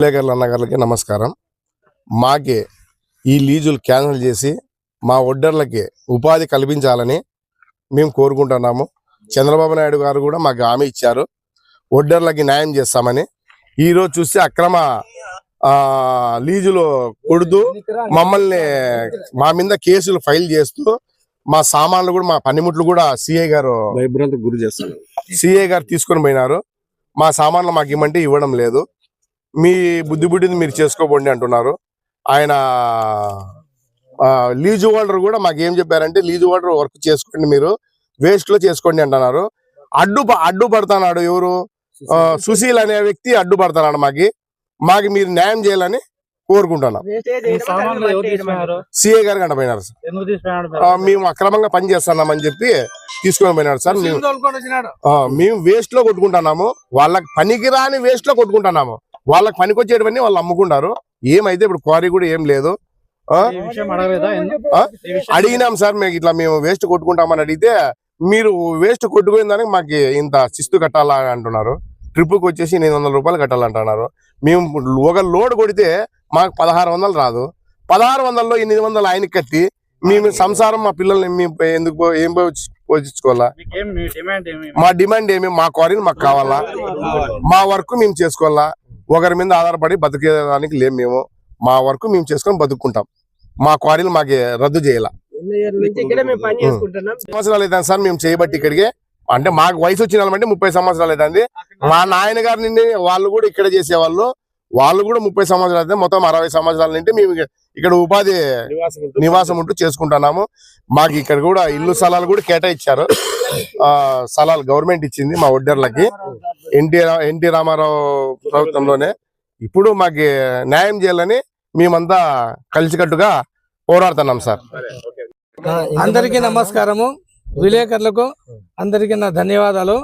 విలేకరుల అన్నగారులకి నమస్కారం. మాకి ఈ లీజులు క్యాన్సిల్ చేసి మా ఒడ్డర్లకి ఉపాధి కల్పించాలని మేము కోరుకుంటున్నాము. చంద్రబాబు నాయుడు గారు కూడా మాకు హామీ ఇచ్చారు. ఒడ్డర్లకి న్యాయం చేస్తామని. ఈరోజు చూస్తే అక్రమ ఆ, లీజులు కొడుతూ మమ్మల్ని మా మీద కేసులు ఫైల్ చేస్తూ మా సామాన్లు కూడా మా పనిముట్లు కూడా సిఐ గారు గురి చేస్తాను సిఏ గారు తీసుకొని పోయినారు. మా సామాన్లు మాకు ఇవ్వమంటే ఇవ్వడం లేదు. మీ బుద్ధి బుద్ధిని మీరు చేసుకోబోండి అంటున్నారు. ఆయన లీజు హోల్డర్ కూడా మాకు ఏం చెప్పారంటే లీజు హోల్డర్ వర్క్ చేసుకోండి మీరు వేస్ట్లో చేసుకోండి అంటున్నారు. అడ్డు అడ్డు పడుతున్నాడు ఎవరు? సుశీల్ అనే వ్యక్తి అడ్డు పడుతున్నాడు మాకి. మాకు మీరు న్యాయం చేయాలని కోరుకుంటున్నాం. సిఏ గారు కంటపోయినారు సార్. మేము అక్రమంగా పని చేస్తున్నామని చెప్పి తీసుకొని పోయినాడు సార్. మేము వేస్ట్లో కొట్టుకుంటున్నాము. వాళ్ళకి పనికిరాని వేస్ట్లో కొట్టుకుంటున్నాము. వాళ్ళకి పనికొచ్చేటివన్నీ వాళ్ళు అమ్ముకుంటారు ఏమైతే ఇప్పుడు క్వారీ కూడా ఏం లేదు. అడిగినాం సార్ మేము ఇట్లా మేము వేస్ట్ కొట్టుకుంటామని అడిగితే మీరు వేస్ట్ కొట్టుకునే దానికి మాకు ఇంత శిస్తు కట్టాలా అంటున్నారు. ట్రిప్కి వచ్చేసి ఎనిమిది వందల రూపాయలు కట్టాలంటున్నారు. మేము ఒక లోడ్ కొడితే మాకు పదహారు వందలు రాదు. పదహారు వందల్లో ఎనిమిది వందలు ఆయనకి కట్టి మేము సంసారం మా పిల్లల్ని మేము ఎందుకు ఏం పోషి- పోషించుకోవాలా? మీకేం మీ డిమాండ్ ఏమి? మా డిమాండ్ ఏమి? మా క్వారీని మాకు కావాలా. మా వర్క్ మేము చేసుకోవాలా? ఒకరి మీద ఆధారపడి బతికేదానికి లేము మేము. మా వర్క్ మేము చేసుకొని బతుక్కుంటాం. మా క్వారీలు మాకు రద్దు చేయాల. ఇక్కడ మేము పని చేసుకుంటున్నాం. సంవత్సరాలు అవుతుంది సార్ మేము చేయబట్టి ఇక్కడికి. అంటే మాకు వయసు వచ్చిన వాళ్ళమంటే ముప్పై సంవత్సరాలు అవుతుంది. మా నాయన గారి నుండి వాళ్ళు కూడా ఇక్కడ చేసేవాళ్ళు. వాళ్ళు కూడా ముప్పై సంవత్సరాలు అయితే మొత్తం అరవై సంవత్సరాల నుండి మేము ఇక్కడ ఉపాధి నివాసం ఉంటూ చేసుకుంటున్నాము. మాకు ఇక్కడ కూడా ఇల్లు స్థలాలు కూడా కేటాయించారు. ఆ స్థలాలు గవర్నమెంట్ ఇచ్చింది మా ఒడ్డర్లకి. ఎన్టీ ఎన్టీ రామారావు ప్రభుత్వంలోనే. ఇప్పుడు మాకు న్యాయం చేయాలని మేమంతా కలిసికట్టుగా పోరాడుతున్నాం సార్. అందరికీ నమస్కారము. విలేకరులకు అందరికీ నా ధన్యవాదాలు.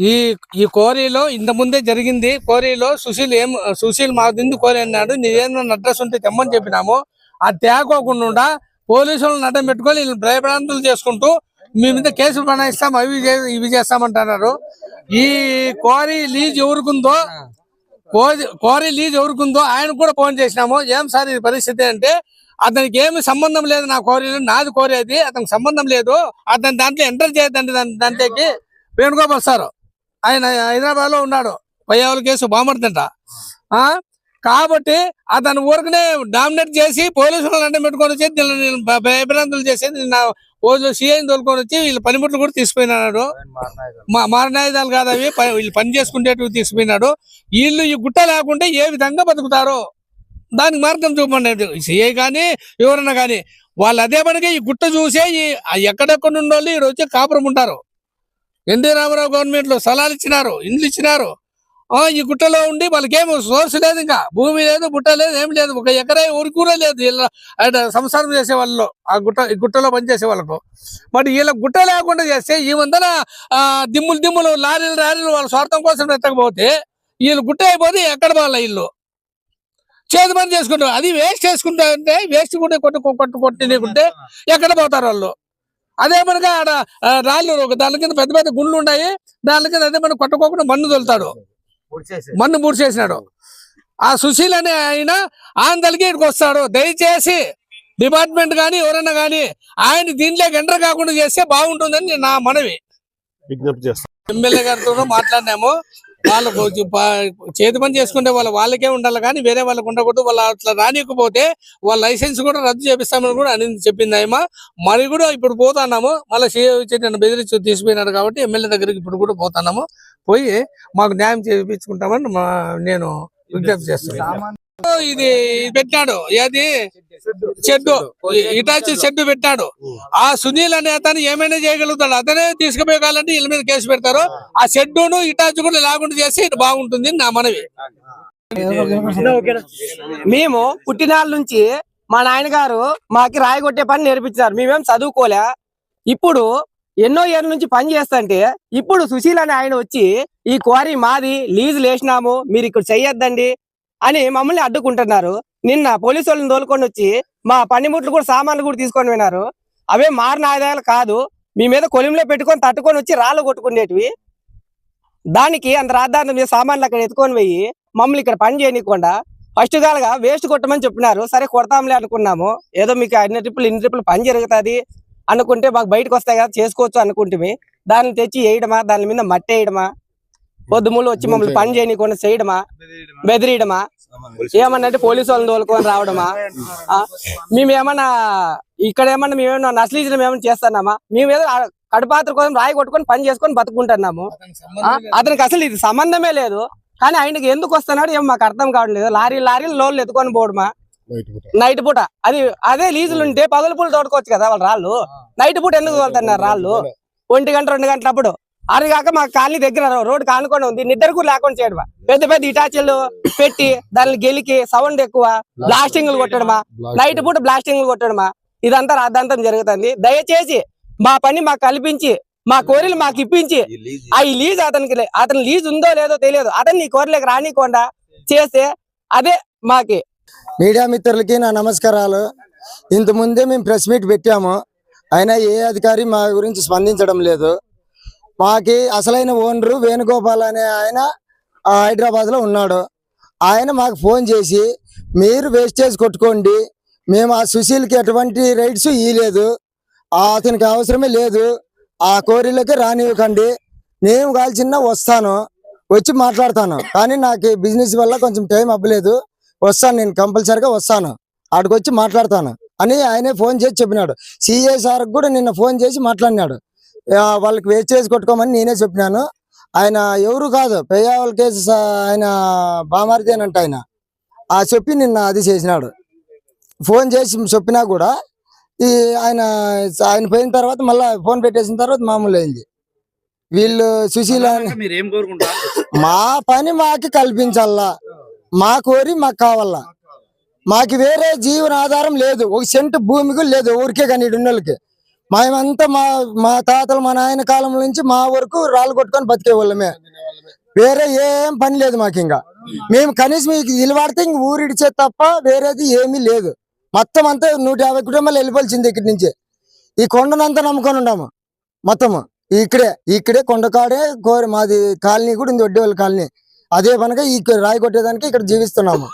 ఈ ఈ కోరీలో ఇంత ముందే జరిగింది. కోరీలో సుశీల్ ఏం సుశీల్ మాదిందు కోరి అన్నాడు. నీదేమన్నా అడ్రస్ ఉంటే తెమ్మని చెప్పినాము. ఆ తేకోకుండా పోలీసులను నడ్డం పెట్టుకొని వీళ్ళు భయభ్రాంతులు చేసుకుంటూ మీ మీద కేసులు బనాయిస్తాం అవి ఇవి చేస్తామంటున్నారు. ఈ కోరీ లీజ్ ఎవరికుందో కోరి- కోరి లీజ్ ఎవరికుందో ఆయన కూడా ఫోన్ చేసినాము. ఏం సార్ ఇది పరిస్థితి అంటే అతనికి ఏమి సంబంధం లేదు నా కోరిలో నాది కోరేది అతనికి సంబంధం లేదు. అతని దాంట్లో ఎంటర్ చేయద్దండి దాని దాంట్లోకి. వేణుగోపాల్ సార్. ఆయన హైదరాబాద్లో ఉన్నాడు. పయ్యావుల కేసు బామర్దంట. ఆ? కాబట్టి అతను ఊరికనే డామినేట్ చేసి పోలీసులను అడ్డం పెట్టుకొని వచ్చి వీళ్ళని చేసి భయభ్రాంతులు చేసేది నిన్న రోజు సీఐని తోలుకొని వచ్చి వీళ్ళ పనిముట్లు కూడా తీసుకుపోయినాడు. మా మారణాయుధాలు కాదు అవి. వీళ్ళు పని చేసుకునేటివి తీసుకుపోయినాడు. వీళ్ళు ఈ గుట్ట లేకుంటే ఏ విధంగా బతుకుతారో? దానికి మార్గం చూపండి సిఐ కానీ ఎవరన్నా కానీ వాళ్ళు అదే పనిగా ఈ గుట్ట చూసే ఈ ఎక్కడెక్కడ నుండోళ్ళు వాళ్ళు ఈరోజు కాపురం ఉంటారు. ఎన్టీ రామారావు గవర్నమెంట్లో స్థలాలు ఇచ్చినారు ఇండ్లు ఇచ్చినారు. ఆ ఈ గుట్టలో ఉండి వాళ్ళకేం సోర్స్ లేదు ఇంకా. భూమి లేదు గుట్ట లేదు ఏం లేదు. ఒక ఎకరా ఊరి కూర లేదు. వీళ్ళ సంసారం చేసే వాళ్ళు ఆ గుట్ట ఈ గుట్టలో పనిచేసే వాళ్ళకు. మరి వీళ్ళ గుట్ట లేకుండా చేస్తే ఈ వందన దిమ్ములు దిమ్ములు లారీలు లారీలు వాళ్ళ స్వార్థం కోసం ఎత్తకపోతే వీళ్ళు గుట్ట అయిపోతే ఎక్కడ వాళ్ళ ఇల్లు? చేతి పని చేసుకుంటారు. అది వేస్ట్ చేసుకుంటా అంటే వేస్ట్ కూడా కొట్టు కొట్టు కొట్టినకుంటే ఎక్కడ పోతారు వాళ్ళు? అదే మనగా ఆడ రాళ్ళు దాని కింద పెద్ద పెద్ద గుండ్లు ఉన్నాయి దాని కింద అదే మనం కొట్టుకోకుండా మన్ను తోలుతాడు. మన్ను బూడి చేసినాడు ఆ సుశీల్ అనే ఆయన ఆంధ్రకి ఇక్కడికి వస్తాడు. దయచేసి డిపార్ట్మెంట్ కానీ ఎవరైనా కానీ ఆయన దీంట్లోకి ఎంటర్ కాకుండా చేస్తే బాగుంటుందని నా మనవి. విజ్ఞప్తి చేస్తాను ఎమ్మెల్యే గారితో మాట్లాడినాము. వాళ్ళు చేతి పని చేసుకుంటే వాళ్ళ వాళ్ళకే ఉండాలి కానీ వేరే వాళ్ళకి ఉండకూడదు. వాళ్ళు అట్లా రానికపోతే వాళ్ళ లైసెన్స్ కూడా రద్దు చేపిస్తామని కూడా అని చెప్పింది ఆయమ మరి కూడా ఇప్పుడు పోతున్నాము. మళ్ళీ సీఏ వచ్చి నన్ను బెదిరించి తీసుకుపోయినాడు కాబట్టి ఎమ్మెల్యే దగ్గరికి ఇప్పుడు కూడా పోతున్నాము. పోయి మాకు న్యాయం చేయించుకుంటామని మా నేను విజ్ఞప్తి చేస్తున్నాను. ఇది పెట్టాడు. ఏది? షెడ్ ఇటాచి షెడ్ పెట్టాడు. ఆ సునీల్ అనే అతను ఏమైనా చేయగలుగుతాడు? అతనే తీసుకుపోయాలంటే వీళ్ళ మీద కేసు పెడతారు. ఆ షెడ్డును ఇటాచి కూడా లేకుండా చేస్తే ఇది బాగుంటుంది నా మనవి. మేము పుట్టినాళ్ళ నుంచి మా నాయనగారు మాకి రాయి కొట్టే పని నేర్పించారు మేమేం చదువుకోలే. ఇప్పుడు ఎన్నో ఏళ్ళ నుంచి పని చేస్తుంటే ఇప్పుడు సుశీల్ అనే ఆయన వచ్చి ఈ క్వారీ మాది లీజు లేచినాము మీరు ఇక్కడ చెయ్యొద్దండి. అని మమ్మల్ని అడ్డుకుంటున్నారు. నిన్న పోలీసు వాళ్ళని తోలుకొని వచ్చి మా పనిముట్లు కూడా సామాన్లు కూడా తీసుకొని పోయినారు. అవే మారిన ఆదాయాలు కాదు. మీ మీద కొలిమిలో పెట్టుకొని తట్టుకొని వచ్చి రాళ్ళు కొట్టుకునేటివి. దానికి అంత రాద్దాంతం మీద సామాన్లు అక్కడ ఎత్తుకొని పోయి మమ్మల్ని ఇక్కడ పని చేయనీయకుండా ఫస్ట్ కాలుగా వేస్ట్ కొట్టమని చెప్పినారు. సరే కొడతాంలే అనుకున్నాము. ఏదో మీకు అన్ని ట్రిప్పులు ఇన్ని ట్రిప్పులు పని జరుగుతుంది అనుకుంటే మాకు బయటకు వస్తాయి కదా చేసుకోవచ్చు అనుకుంటే దాన్ని తెచ్చి వేయడమా? దాని మీద మట్టి వేయడమా పొద్దుములు వచ్చి మమ్మల్ని పని చేయనీయకుండా చేయడమా? బెదిరియడమా? ఏమన్నా అంటే పోలీసు వాళ్ళని తోలుకొని రావడమా? ఆ, మేము ఏమన్నా ఇక్కడ ఏమన్నా మేమేమన్నా నస్లీజనం ఏమన్నా చేస్తున్నామా? మేము ఏదో ఆ కడుపాత్ర కోసం రాయి కొట్టుకొని పని చేసుకొని బతుకుంటున్నాము. అతనికి అసలు ఇది సంబంధమే లేదు. కానీ ఆయనకి ఎందుకు వస్తున్నాడు ఏమో మాకు అర్థం కావట్లేదు లారీ లారీలు లోన్లు ఎత్తుకొని పోవడమా? నైట్ పూట. అది అదే లీజులు ఉంటే పగలు పూలు తోడుకోవచ్చు కదా వాళ్ళ రాళ్ళు. నైట్ పూట ఎందుకు వెళ్తున్నారు రాళ్ళు? ఒంటి గంట రెండు గంటలప్పుడు. కాక మా కాలనీ దగ్గర రోడ్డు కానుకొని ఉంది. నిద్ర కూడా లేకుండా చేయడమా? పెద్ద పెద్ద ఇటాచీలు పెట్టి దాన్ని గెలికి సౌండ్ ఎక్కువ బ్లాస్టింగ్లు కొట్టడమా? నైట్ పూట బ్లాస్టింగ్లు కొట్టడమా? ఇదంతా రాద్ధాంతం జరుగుతుంది. దయచేసి మా పని మాకు కల్పించి మా కోరిలు మాకు ఇప్పించి ఆ ఈ లీజ్ అతనికి లే- అతని లీజ్ ఉందో లేదో తెలియదు. అతన్ని ఈ కోరిలోకి రానికుండా చేస్తే అదే మాకి. మీడియా మిత్రులకి నా నమస్కారాలు. ఇంత ముందే మేము ప్రెస్ మీట్ పెట్టాము. అయినా ఏ అధికారి మా గురించి స్పందించడం లేదు. మాకి అసలైన ఓనరు వేణుగోపాల్ అనే ఆయన ఆ, హైదరాబాద్లో ఉన్నాడు. ఆయన మాకు ఫోన్ చేసి మీరు వేస్టేజ్ కొట్టుకోండి. మేము ఆ సుశీల్కి ఎటువంటి రైట్స్ ఇవ్వలేదు అతనికి అవసరమే లేదు. ఆ కోరిలకి రానివ్వకండి. నేను కాల్చిన వస్తాను. వచ్చి మాట్లాడతాను. కానీ నాకు బిజినెస్ వల్ల కొంచెం టైం అవ్వలేదు. వస్తాను నేను కంపల్సరిగా వస్తాను. ఆడికి వచ్చి మాట్లాడతాను. అని ఆయనే ఫోన్ చేసి చెప్పినాడు. సిఏ సార్కి కూడా నిన్న ఫోన్ చేసి మాట్లాడినాడు. వాళ్ళకి వేస్ట్ చేసి కొట్టుకోమని నేనే చెప్పినాను. ఆయన ఎవరు కాదు పెయ్యావల్ కేసు ఆయన బామారిదేనంట ఆయన. ఆ చెప్పి నిన్న అది చేసినాడు. ఫోన్ చేసి చెప్పినా కూడా ఈ ఆయన ఆయన పోయిన తర్వాత మళ్ళీ ఫోన్ పెట్టేసిన తర్వాత మామూలు అయింది. వీళ్ళు సుశీల అని మా పని మాకు కల్పించాలా మా కోరి మాకు కావాలా మాకు వేరే జీవన ఆధారం లేదు. ఒక సెంటు భూమి కూడా లేదు. ఊరికే కానీ ఈడ ఉన్నోళ్ళకి మేమంతా మా మా తాతలు మా నాయన కాలం నుంచి మా వరకు రాళ్ళు కొట్టుకొని బతికేవాళ్ళమే వేరే ఏం పని లేదు మాకు ఇంకా. మేము కనీసం మీకు నిలబడితే ఇంక ఊరిడిచే తప్ప వేరేది ఏమీ లేదు. మొత్తం అంతా నూట యాభై కుటుంబాలు వెళ్ళిపోవాల్సింది ఇక్కడి నుంచి. ఈ కొండనంతా నమ్ముకొని ఉన్నాము. మొత్తము ఇక్కడే ఇక్కడే కొండకాడే కోరి మాది కాలనీ కూడా ఉంది వడ్డేవాళ్ళ కాలనీ. అదే పనగా ఈ రాయి కొట్టేదానికి ఇక్కడ జీవిస్తున్నాము.